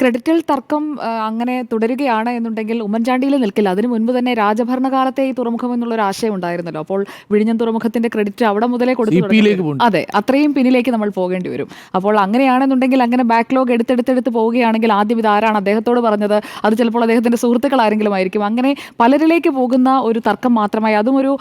ക്രെഡിറ്റിൽ തർക്കം അങ്ങനെ തുടരുകയാണ് എന്നുണ്ടെങ്കിൽ ഉമ്മൻചാണ്ടിയിൽ നിൽക്കില്ല. അതിനു മുൻപ് തന്നെ രാജഭരണകാലത്തെ ഈ തുറമുഖം എന്നുള്ള ഒരു ആശയം ഉണ്ടായിരുന്നല്ലോ. അപ്പോൾ വിഴിഞ്ഞം തുറമുഖത്തിന്റെ ക്രെഡിറ്റ് അവിടെ മുതലേ കൊടുത്തു. അതെ അത്രയും പിന്നിലേക്ക് നമ്മൾ പോകേണ്ടി വരും. അപ്പോൾ അങ്ങനെയാണെന്നുണ്ടെങ്കിൽ അങ്ങനെ ബാക്ക്ലോഗ് എടുത്തെടുത്തെടുത്ത് പോവുകയാണെങ്കിൽ ആദ്യം ഇത് ആരാണ് അദ്ദേഹത്തോട് പറഞ്ഞത്? അത് ചിലപ്പോൾ അദ്ദേഹത്തിന്റെ സുഹൃത്തുക്കൾ ആരെങ്കിലും ആയിരിക്കും. അങ്ങനെ പലരിലേക്ക് പോകുന്ന ഒരു തർക്കം മാത്രമായി അതും ഒരു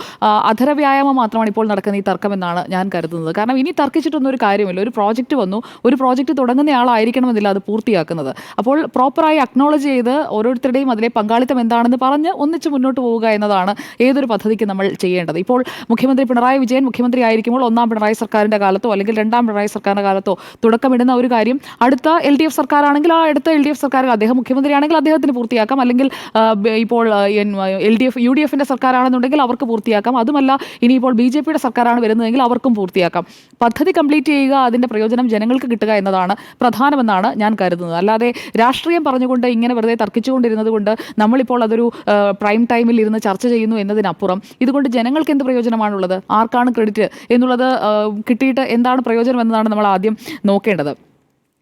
അധര വ്യായാമം മാത്രമാണ് ഇപ്പോൾ നടക്കുന്ന ഈ തർക്കം എന്നാണ് ഞാൻ കരുതുന്നത്. കാരണം ഇനി തർക്കിച്ചിട്ടൊന്നും ഒരു കാര്യമില്ല. ഒരു പ്രോജക്റ്റ് വന്നു. ഒരു പ്രോജക്റ്റ് തുടങ്ങുന്ന ആളായിരിക്കണമെന്നില്ല അത് പൂർത്തിയാക്കുന്നത്. അപ്പോൾ പ്രോപ്പറായി അക്നോളജ് ചെയ്ത് ഓരോരുത്തരുടെയും അതിലെ പങ്കാളിത്തം എന്താണെന്ന് പറഞ്ഞ് ഒന്നിച്ച് മുന്നോട്ട് പോവുക എന്നതാണ് ഏതൊരു പദ്ധതിക്ക് നമ്മൾ ചെയ്യേണ്ടത്. ഇപ്പോൾ മുഖ്യമന്ത്രി പിണറായി വിജയൻ മുഖ്യമന്ത്രി ആയിരിക്കുമ്പോൾ ഒന്നാം പിണറായി സർക്കാരിന്റെ കാലത്തോ അല്ലെങ്കിൽ രണ്ടാം പിണറായി സർക്കാരിന്റെ കാലത്തോ തുടക്കമിടുന്ന ഒരു കാര്യം അടുത്ത എൽ ഡി എഫ് സർക്കാരാണെങ്കിൽ ആ അടുത്ത എൽ ഡി എഫ് സർക്കാർ അദ്ദേഹം മുഖ്യമന്ത്രിയാണെങ്കിൽ അദ്ദേഹത്തിന് പൂർത്തിയാക്കാം. അല്ലെങ്കിൽ ഇപ്പോൾ L D F U D എഫിന്റെ സർക്കാരാണെന്നുണ്ടെങ്കിൽ അവർക്ക് പൂർത്തിയാക്കാം. അതുമല്ല ഇനിയിപ്പോൾ ബി ജെ പിയുടെ സർക്കാരാണ് വരുന്നതെങ്കിൽ അവർക്കും പൂർത്തിയാക്കാം. പദ്ധതി കംപ്ലീറ്റ് ചെയ്യുക അതിന്റെ പ്രയോജനം ജനങ്ങൾക്ക് കിട്ടുക എന്നതാണ് പ്രധാനമെന്നാണ് ഞാൻ കരുതുന്നത്. അല്ലാതെ രാഷ്ട്രീയം പറഞ്ഞുകൊണ്ട് ഇങ്ങനെ വെറുതെ തർക്കിച്ചുകൊണ്ടിരുന്നത് കൊണ്ട് നമ്മളിപ്പോൾ അതൊരു പ്രൈം ടൈമിൽ ഇരുന്ന് ചർച്ച ചെയ്യുന്നു എന്നതിനപ്പുറം ഇതുകൊണ്ട് ജനങ്ങൾക്ക് എന്ത് പ്രയോജനമാണുള്ളത്? ആർക്കാണ് ക്രെഡിറ്റ്? എന്നുള്ളത് കിട്ടിയിട്ട് എന്താണ് പ്രയോജനം എന്നതാണ് നമ്മൾ ആദ്യം നോക്കേണ്ടത്.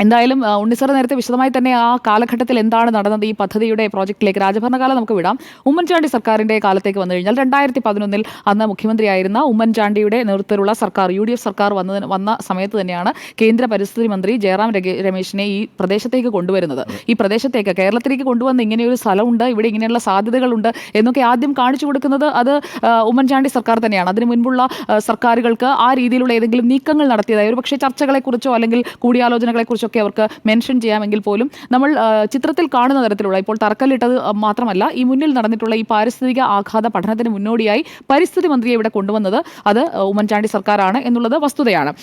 എന്തായാലും ഉണ്ണിസാർ നേരത്തെ വിശദമായി തന്നെ ആ കാലഘട്ടത്തിൽ എന്താണ് നടന്നത് ഈ പദ്ധതിയുടെ പ്രോജക്റ്റിലേക്ക് രാജഭരണകാലം നമുക്ക് വിടാം. ഉമ്മൻചാണ്ടി സർക്കാരിന്റെ കാലത്തേക്ക് വന്നു കഴിഞ്ഞാൽ രണ്ടായിരത്തി പതിനൊന്നിൽ അന്ന് മുഖ്യമന്ത്രിയായിരുന്ന ഉമ്മൻചാണ്ടിയുടെ നേതൃത്വത്തിലുള്ള സർക്കാർ യു ഡി എഫ് സർക്കാർ വന്നതിന് വന്ന സമയത്ത് തന്നെയാണ് കേന്ദ്ര പരിസ്ഥിതി മന്ത്രി ജയറാം രമേശിനെ ഈ പ്രദേശത്തേക്ക് കൊണ്ടുവരുന്നത്. ഈ പ്രദേശത്തേക്ക് കേരളത്തിലേക്ക് കൊണ്ടുവന്ന് ഇങ്ങനെയൊരു സ്ഥലമുണ്ട് ഇവിടെ ഇങ്ങനെയുള്ള സാധ്യതകളുണ്ട് എന്നൊക്കെ ആദ്യം കാണിച്ചു കൊടുക്കുന്നത് അത് ഉമ്മൻചാണ്ടി സർക്കാർ തന്നെയാണ്. അതിനു മുൻപുള്ള സർക്കാരുകൾക്ക് ആ രീതിയിലുള്ള ഏതെങ്കിലും നീക്കങ്ങൾ നടത്തിയതായി ഒരു പക്ഷേ ചർച്ചകളെക്കുറിച്ചോ അല്ലെങ്കിൽ കൂടിയാലോചനകളെക്കുറിച്ചോ ഒക്കെ അവർക്ക് മെൻഷൻ ചെയ്യാമെങ്കിൽ പോലും നമ്മൾ ചിത്രത്തിൽ കാണുന്ന തരത്തിലുള്ള ഇപ്പോൾ തറക്കല്ലിട്ടത് മാത്രമല്ല ഈ മുന്നിൽ നടന്നിട്ടുള്ള ഈ പാരിസ്ഥിതിക ആഘാത പഠനത്തിന് മുന്നോടിയായി പരിസ്ഥിതി മന്ത്രിയെ ഇവിടെ കൊണ്ടുവന്നത് അത് ഉമ്മൻചാണ്ടി സർക്കാരാണ് എന്നുള്ളത് വസ്തുതയാണ്.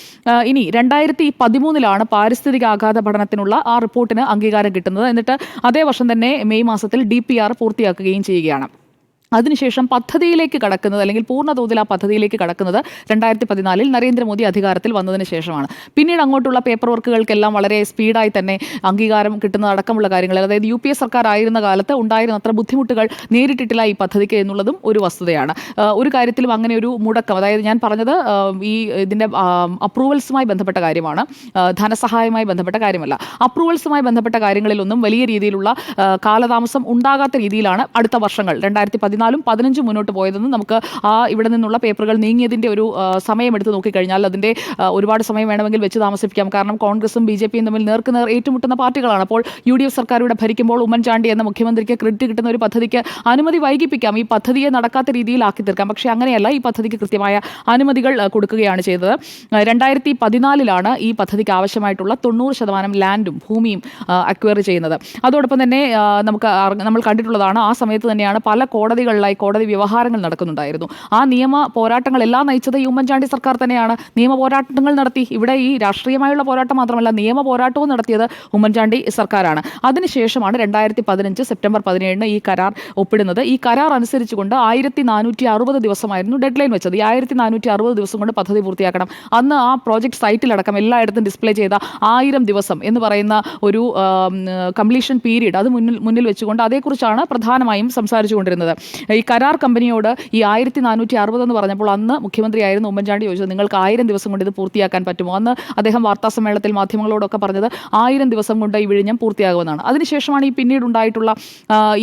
ഇനി രണ്ടായിരത്തി പതിമൂന്നിലാണ് പാരിസ്ഥിതിക ആഘാത പഠനത്തിനുള്ള ആ റിപ്പോർട്ടിന് അംഗീകാരം കിട്ടുന്നത്. എന്നിട്ട് അതേ വർഷം തന്നെ മെയ് മാസത്തിൽ ഡി പൂർത്തിയാക്കുകയും ചെയ്യുകയാണ്. അതിനുശേഷം പദ്ധതിയിലേക്ക് കടക്കുന്നത് അല്ലെങ്കിൽ പൂർണ തോതിൽ ആ പദ്ധതിയിലേക്ക് കടക്കുന്നത് രണ്ടായിരത്തി പതിനാലിൽ നരേന്ദ്രമോദി അധികാരത്തിൽ വന്നതിന് ശേഷമാണ്. പിന്നീട് അങ്ങോട്ടുള്ള പേപ്പർ വർക്കുകൾക്കെല്ലാം വളരെ സ്പീഡായി തന്നെ അംഗീകാരം കിട്ടുന്ന അടക്കമുള്ള കാര്യങ്ങൾ അതായത് യു പി എ സർക്കാർ ആയിരുന്ന കാലത്ത് ഉണ്ടായിരുന്ന അത്ര ബുദ്ധിമുട്ടുകൾ നേരിട്ടിട്ടില്ല ഈ പദ്ധതിക്ക് എന്നുള്ളതും ഒരു വസ്തുതയാണ്. ഒരു കാര്യത്തിലും അങ്ങനെ ഒരു മുടക്കം അതായത് ഞാൻ പറഞ്ഞത് ഈ ഇതിന്റെ അപ്രൂവൽസുമായി ബന്ധപ്പെട്ട കാര്യമാണ് ധനസഹായവുമായി ബന്ധപ്പെട്ട കാര്യമല്ല. അപ്രൂവൽസുമായി ബന്ധപ്പെട്ട കാര്യങ്ങളിലൊന്നും വലിയ രീതിയിലുള്ള കാലതാമസം ഉണ്ടാകാത്ത രീതിയിലാണ് അടുത്ത വർഷങ്ങൾ രണ്ടായിരത്തി പതിനാലും പതിനഞ്ച് മുന്നോട്ട് പോയതെന്ന് നമുക്ക് ആ ഇവിടെ നിന്നുള്ള പേപ്പറുകൾ നീങ്ങിയതിന്റെ ഒരു സമയമെടുത്ത് നോക്കിക്കഴിഞ്ഞാൽ അതിന്റെ ഒരുപാട് സമയം വേണമെങ്കിൽ വെച്ച് താമസിപ്പിക്കാം. കാരണം കോൺഗ്രസും ബി ജെ പിയും തമ്മിൽ നേർക്കുനേർ ഏറ്റുമുട്ടുന്ന പാർട്ടികളാണ്. അപ്പോൾ യു ഡി എഫ് സർക്കാർ ഇവിടെ ഭരിക്കുമ്പോൾ ഉമ്മൻചാണ്ടി എന്ന മുഖ്യമന്ത്രിക്ക് ക്രെഡിറ്റ് കിട്ടുന്ന ഒരു പദ്ധതിക്ക് അനുമതി വൈകിപ്പിക്കാം. ഈ പദ്ധതിയെ നടക്കാത്ത രീതിയിലാക്കി തീർക്കാം. പക്ഷേ അങ്ങനെയല്ല ഈ പദ്ധതിക്ക് കൃത്യമായ അനുമതികൾ കൊടുക്കുകയാണ് ചെയ്തത്. രണ്ടായിരത്തി പതിനാലിലാണ് ഈ പദ്ധതിക്ക് ആവശ്യമായിട്ടുള്ള തൊണ്ണൂറ് ശതമാനം ലാൻഡും ഭൂമിയും അക്വയർ ചെയ്യുന്നത്. അതോടൊപ്പം തന്നെ നമുക്ക് നമ്മൾ കണ്ടിട്ടുള്ളതാണ് ആ സമയത്ത് തന്നെയാണ് പല കോടതികളിലായി കോടതി വ്യവഹാരങ്ങൾ നടക്കുന്നുണ്ടായിരുന്നു. ആ നിയമ പോരാട്ടങ്ങളെല്ലാം നയിച്ചത് ഈ ഉമ്മൻചാണ്ടി സർക്കാർ തന്നെയാണ്. നിയമ പോരാട്ടങ്ങൾ നടത്തി. ഇവിടെ ഈ രാഷ്ട്രീയമായുള്ള പോരാട്ടം മാത്രമല്ല നിയമ പോരാട്ടവും നടത്തിയത് ഉമ്മൻചാണ്ടി സർക്കാരാണ്. അതിനുശേഷമാണ് രണ്ടായിരത്തി പതിനഞ്ച് സെപ്റ്റംബർ പതിനേഴിന് ഈ കരാർ ഒപ്പിടുന്നത്. ഈ കരാർ അനുസരിച്ചുകൊണ്ട് ആയിരത്തി നാനൂറ്റി അറുപത് ദിവസമായിരുന്നു ഡെഡ് ലൈൻ വെച്ചത്. ഈ ആയിരത്തി നാനൂറ്റി അറുപത് ദിവസം കൊണ്ട് പദ്ധതി പൂർത്തിയാക്കണം. അന്ന് ആ പ്രോജക്ട് സൈറ്റിലടക്കം എല്ലായിടത്തും ഡിസ്പ്ലേ ചെയ്ത ആയിരം ദിവസം എന്ന് പറയുന്ന ഒരു കംപ്ലീഷൻ പീരീഡ് അത് മുന്നിൽ മുന്നിൽ വെച്ചുകൊണ്ട് അതേക്കുറിച്ചാണ് പ്രധാനമായും സംസാരിച്ചു കൊണ്ടിരുന്നത് ഈ കരാർ കമ്പനിയോട് ഈ ആയിരത്തി നാനൂറ്റി അറുപത് എന്ന് പറഞ്ഞപ്പോൾ അന്ന് മുഖ്യമന്ത്രിയായിരുന്നു ഉമ്മൻചാണ്ടി ചോദിച്ചത് നിങ്ങൾക്ക് ആയിരം ദിവസം കൊണ്ട് ഇത് പൂർത്തിയാക്കാൻ പറ്റുമോ? അന്ന് അദ്ദേഹം വാർത്താസമ്മേളനത്തിൽ മാധ്യമങ്ങളോടൊക്കെ പറഞ്ഞത് ആയിരം ദിവസം കൊണ്ട് ഈ വിഴിഞ്ഞം പൂർത്തിയാകുമെന്നാണ്. അതിനുശേഷമാണ് ഈ പിന്നീട് ഉണ്ടായിട്ടുള്ള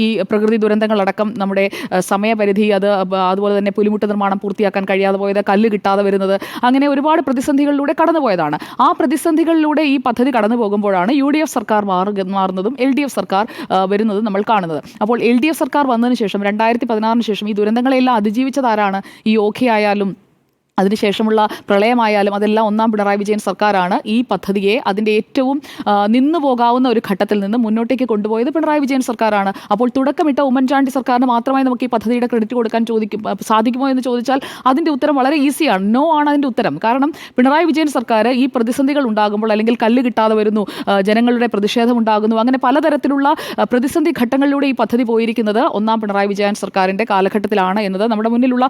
ഈ പ്രകൃതി ദുരന്തങ്ങളടക്കം നമ്മുടെ സമയപരിധി അത് അതുപോലെ തന്നെ പുലിമുട്ട് നിർമ്മാണം പൂർത്തിയാക്കാൻ കഴിയാതെ പോയത് കല്ല് കിട്ടാതെ വരുന്നത് അങ്ങനെ ഒരുപാട് പ്രതിസന്ധികളിലൂടെ കടന്നുപോയതാണ്. ആ പ്രതിസന്ധികളിലൂടെ ഈ പദ്ധതി കടന്നു പോകുമ്പോഴാണ് യു ഡി എഫ് സർക്കാർ മാറുക മാറുന്നതും എൽ ഡി എഫ് സർക്കാർ വരുന്നതും നമ്മൾ കാണുന്നത്. അപ്പോൾ എൽ ഡി എഫ് സർക്കാർ വന്നതിന് ശേഷം രണ്ടായിരത്തി പതിനാറിന് ശേഷം ഈ ദുരന്തങ്ങളെല്ലാം അതിജീവിച്ചതാരാണ് ഈ ഓഖി ആയാലും അതിനുശേഷമുള്ള പ്രളയമായാലും അതെല്ലാം ഒന്നാം പിണറായി വിജയൻ സർക്കാരാണ്. ഈ പദ്ധതിയെ അതിന്റെ ഏറ്റവും നിന്നു പോകാവുന്ന ഒരു ഘട്ടത്തിൽ നിന്ന് മുന്നോട്ടേക്ക് കൊണ്ടുപോയത് പിണറായി വിജയൻ സർക്കാരാണ്. അപ്പോൾ തുടക്കമിട്ട ഉമ്മൻചാണ്ടി സർക്കാരിന് മാത്രമായി നമുക്ക് ഈ പദ്ധതിയുടെ ക്രെഡിറ്റ് കൊടുക്കാൻ ചോദിക്കും സാധിക്കുമോ എന്ന് ചോദിച്ചാൽ അതിന്റെ ഉത്തരം വളരെ ഈസിയാണ്. നോ ആണ് അതിന്റെ ഉത്തരം. കാരണം പിണറായി വിജയൻ സർക്കാർ ഈ പ്രതിസന്ധികൾ ഉണ്ടാകുമ്പോൾ അല്ലെങ്കിൽ കല്ല് കിട്ടാതെ വരുന്നു ജനങ്ങളുടെ പ്രതിഷേധം ഉണ്ടാകുന്നു അങ്ങനെ പലതരത്തിലുള്ള പ്രതിസന്ധി ഘട്ടങ്ങളിലൂടെ ഈ പദ്ധതി പോയിരിക്കുന്നത് ഒന്നാം പിണറായി വിജയൻ സർക്കാരിന്റെ കാലഘട്ടത്തിലാണ് എന്നത് നമ്മുടെ മുന്നിലുള്ള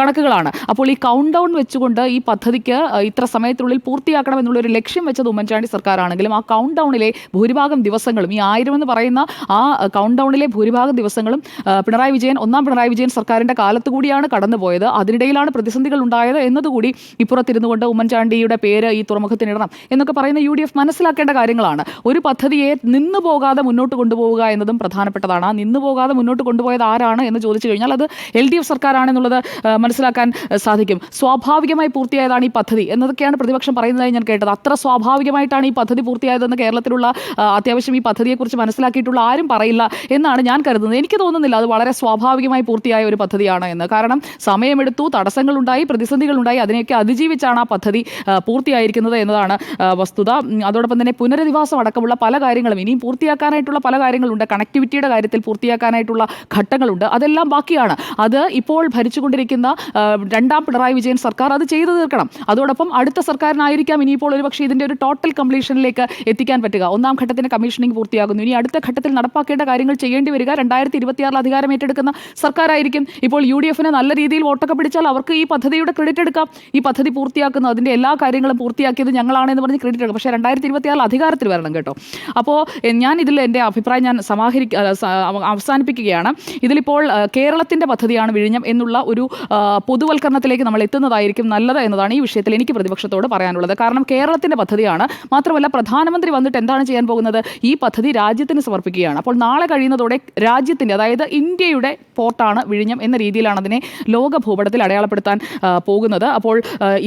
കണക്കുകളാണ്. അപ്പോൾ ഈ കൗണ്ട് ഡൗൺ വെച്ചുകൊണ്ട് ഈ പദ്ധതിക്ക് ഇത്ര സമയത്തിനുള്ളിൽ പൂർത്തിയാക്കണം എന്നുള്ളൊരു ലക്ഷ്യം വെച്ചത് ഉമ്മൻചാണ്ടി സർക്കാരാണെങ്കിലും ആ കൗണ്ട് ഡൗണിലെ ഭൂരിഭാഗം ദിവസങ്ങളും ഈ ആയിരം എന്ന് പറയുന്ന ആ കൗണ്ട് ഡൗണിലെ ഭൂരിഭാഗം ദിവസങ്ങളും പിണറായി വിജയൻ ഒന്നാം പിണറായി വിജയൻ സർക്കാരിന്റെ കാലത്ത് കൂടിയാണ് കടന്നുപോയത്. അതിനിടയിലാണ് പ്രതിസന്ധികൾ ഉണ്ടായത് എന്നതുകൂടി ഇപ്പുറത്തിരുന്നു കൊണ്ട് ഉമ്മൻചാണ്ടിയുടെ പേര് ഈ തുറമുഖത്തിനിടണം എന്നൊക്കെ പറയുന്ന യു ഡി എഫ് മനസ്സിലാക്കേണ്ട കാര്യങ്ങളാണ്. ഒരു പദ്ധതിയെ നിന്നു പോകാതെ മുന്നോട്ട് കൊണ്ടുപോവുക എന്നതും പ്രധാനപ്പെട്ടതാണ്. ആ നിന്നു പോകാതെ മുന്നോട്ട് കൊണ്ടുപോയത് ആരാണ് എന്ന് ചോദിച്ചു കഴിഞ്ഞാൽ അത് എൽ ഡി എഫ് സർക്കാരാണെന്നുള്ളത് മനസ്സിലാക്കാൻ സാധിക്കും. സാധിക്കും സ്വാഭാവികമായി പൂർത്തിയായതാണ് ഈ പദ്ധതി എന്നതൊക്കെയാണ് പ്രതിപക്ഷം പറയുന്നതായി ഞാൻ കേട്ടത്. അത്ര സ്വാഭാവികമായിട്ടാണ് ഈ പദ്ധതി പൂർത്തിയായതെന്ന് കേരളത്തിലുള്ള അത്യാവശ്യം ഈ പദ്ധതിയെക്കുറിച്ച് മനസ്സിലാക്കിയിട്ടുള്ള ആരും പറയില്ല എന്നാണ് ഞാൻ കരുതുന്നത്. എനിക്ക് തോന്നുന്നില്ല അത് വളരെ സ്വാഭാവികമായി പൂർത്തിയായ ഒരു പദ്ധതിയാണ് എന്ന്. കാരണം സമയമെടുത്തു തടസ്സങ്ങളുണ്ടായി പ്രതിസന്ധികളുണ്ടായി അതിനെയൊക്കെ അതിജീവിച്ചാണ് ആ പദ്ധതി പൂർത്തിയായിരിക്കുന്നത് എന്നതാണ് വസ്തുത. അതോടൊപ്പം തന്നെ പുനരധിവാസം അടക്കമുള്ള പല കാര്യങ്ങളും ഇനിയും പൂർത്തിയാക്കാനായിട്ടുള്ള പല കാര്യങ്ങളുണ്ട്. കണക്ടിവിറ്റിയുടെ കാര്യത്തിൽ പൂർത്തിയാക്കാനായിട്ടുള്ള ഘട്ടങ്ങളുണ്ട്. അതെല്ലാം ബാക്കിയാണ്. അത് ഇപ്പോൾ ഭരിച്ചുകൊണ്ടിരിക്കുന്ന രണ്ടാം പിണറായി വിജയൻ സർക്കാർ അത് ചെയ്തു തീർക്കണം. അതോടൊപ്പം അടുത്ത സർക്കാരിനായിരിക്കാം ഇനിയിപ്പോൾ ഒരു പക്ഷേ ഇതിന്റെ ഒരു ടോട്ടൽ കംപ്ലീഷനിലേക്ക് എത്തിക്കാൻ പറ്റുക. ഒന്നാം ഘട്ടത്തിന് കമ്മീഷനിങ് പൂർത്തിയാകുന്നു. ഇനി അടുത്ത ഘട്ടത്തിൽ നടപ്പാക്കേണ്ട കാര്യങ്ങൾ ചെയ്യേണ്ടി വരിക. രണ്ടായിരത്തി ഇരുപത്തിയാറിൽ അധികാരം ഏറ്റെടുക്കുന്ന സർക്കാരായിരിക്കും. ഇപ്പോൾ യു ഡി എഫിന് നല്ല രീതിയിൽ വോട്ടൊക്കെ പിടിച്ചാൽ അവർക്ക് ഈ പദ്ധതിയുടെ ക്രെഡിറ്റ് എടുക്കാം. ഈ പദ്ധതി പൂർത്തിയാക്കുന്നു അതിന്റെ എല്ലാ കാര്യങ്ങളും പൂർത്തിയാക്കിയത് ഞങ്ങളാണെന്ന് പറഞ്ഞ് ക്രെഡിറ്റ് എടുക്കും. പക്ഷേ രണ്ടായിരത്തി ഇരുപത്തിയാറിൽ അധികാരത്തിൽ വരണം കേട്ടോ. അപ്പോൾ ഞാൻ ഇതിൽ എന്റെ അഭിപ്രായം ഞാൻ സമാഹരിക്ക അല്ല, സ- അവ- അവസാനിപ്പിക്കുകയാണ്. ഇതിലിപ്പോൾ കേരളത്തിന്റെ പദ്ധതിയാണ് വിഴിഞ്ഞം എന്നുള്ള ഒരു പൊതുവൽക്കരണത്തിലേക്ക് നമ്മൾ എത്തുന്നതായിരിക്കും നല്ലത് എന്നതാണ് ഈ വിഷയത്തിൽ എനിക്ക് പ്രതിപക്ഷത്തോട് പറയാനുള്ളത്. കാരണം കേരളത്തിന്റെ പദ്ധതിയാണ്. മാത്രമല്ല പ്രധാനമന്ത്രി വന്നിട്ട് എന്താണ് ചെയ്യാൻ പോകുന്നത്? ഈ പദ്ധതി രാജ്യത്തിന് സമർപ്പിക്കുകയാണ്. അപ്പോൾ നാളെ കഴിയുന്നതോടെ രാജ്യത്തിന്റെ അതായത് ഇന്ത്യയുടെ പോർട്ടാണ് വിഴിഞ്ഞം എന്ന രീതിയിലാണ് അതിനെ ലോക ഭൂപടത്തിൽ അടയാളപ്പെടുത്താൻ പോകുന്നത്. അപ്പോൾ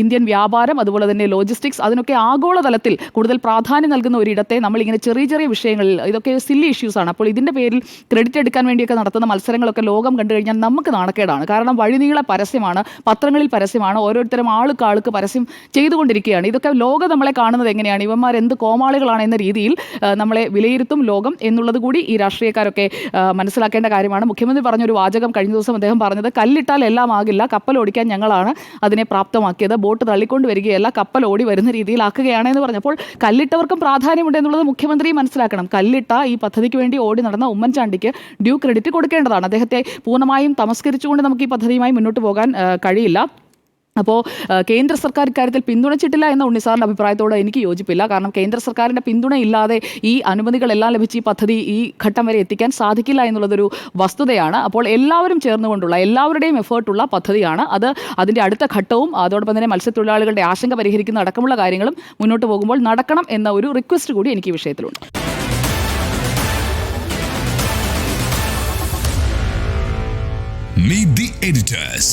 ഇന്ത്യൻ വ്യാപാരം അതുപോലെ തന്നെ ലോജിസ്റ്റിക്സ് അതിനൊക്കെ ആഗോളതലത്തിൽ കൂടുതൽ പ്രാധാന്യം നൽകുന്ന ഒരിടത്തെ നമ്മളിങ്ങനെ ചെറിയ ചെറിയ വിഷയങ്ങളിൽ ഇതൊക്കെ സില്ലി ഇഷ്യൂസ് ആണ്. അപ്പോൾ ഇതിന്റെ പേരിൽ ക്രെഡിറ്റ് എടുക്കാൻ വേണ്ടിയൊക്കെ നടത്തുന്ന മത്സരങ്ങളൊക്കെ ലോകം കണ്ടു കഴിഞ്ഞാൽ നമുക്ക് നാണക്കേടാണ്. കാരണം വഴിനീള പരസ്യമാണ് പത്രങ്ങളിൽ പരസ്യമാണ് ഓരോരുത്തരും ആൾക്ക് ആൾക്ക് പരസ്യം ചെയ്തുകൊണ്ടിരിക്കുകയാണ്. ഇതൊക്കെ ലോകം നമ്മളെ കാണുന്നത് എങ്ങനെയാണ്? ഇവന്മാർ എന്ത് കോമാളികളാണ് എന്ന രീതിയിൽ നമ്മളെ വിലയിരുത്തും ലോകം എന്നുള്ളത് കൂടി ഈ രാഷ്ട്രീയക്കാരൊക്കെ മനസ്സിലാക്കേണ്ട കാര്യമാണ്. മുഖ്യമന്ത്രി പറഞ്ഞൊരു വാചകം കഴിഞ്ഞ ദിവസം അദ്ദേഹം പറഞ്ഞത് കല്ലിട്ടാൽ എല്ലാം ആകില്ല കപ്പൽ ഓടിക്കാൻ ഞങ്ങളാണ് അതിനെ പ്രാപ്തമാക്കിയത്. ബോട്ട് തള്ളിക്കൊണ്ട് വരികയല്ല കപ്പൽ ഓടി വരുന്ന രീതിയിലാക്കുകയാണ് എന്ന് പറഞ്ഞപ്പോൾ കല്ലിട്ടവർക്കും പ്രാധാന്യമുണ്ട് എന്നുള്ളത് മുഖ്യമന്ത്രി മനസ്സിലാക്കണം. കല്ലിട്ട ഈ പദ്ധതിക്ക് വേണ്ടി ഓടി നടന്ന ഉമ്മൻചാണ്ടിക്ക് ഡ്യൂ ക്രെഡിറ്റ് കൊടുക്കേണ്ടതാണ്. അദ്ദേഹത്തെ പൂർണമായും തമസ്കരിച്ചുകൊണ്ട് നമുക്ക് ഈ പദ്ധതിയുമായി മുന്നോട്ട് പോകാൻ കഴിയില്ല. അപ്പോൾ കേന്ദ്ര സർക്കാർ ഇക്കാര്യത്തിൽ പിന്തുണച്ചിട്ടില്ല എന്ന ഉണ്ണിസാറിന്റെ അഭിപ്രായത്തോട് എനിക്ക് യോജിപ്പില്ല. കാരണം കേന്ദ്ര സർക്കാരിന്റെ പിന്തുണയില്ലാതെ ഈ അനുമതികളെല്ലാം ലഭിച്ച് ഈ പദ്ധതി ഈ ഘട്ടം വരെ എത്തിക്കാൻ സാധിക്കില്ല എന്നുള്ളതൊരു വസ്തുതയാണ്. അപ്പോൾ എല്ലാവരും ചേർന്നുകൊണ്ടുള്ള എല്ലാവരുടെയും എഫേർട്ടുള്ള പദ്ധതിയാണ് അത്. അതിന്റെ അടുത്ത ഘട്ടവും അതോടൊപ്പം തന്നെ മത്സ്യത്തൊഴിലാളികളുടെ ആശങ്ക പരിഹരിക്കുന്ന അടക്കമുള്ള കാര്യങ്ങളും മുന്നോട്ട് പോകുമ്പോൾ നടക്കണം എന്ന ഒരു റിക്വസ്റ്റ് കൂടി എനിക്ക് ഈ വിഷയത്തിലുണ്ട്. Meet the editors.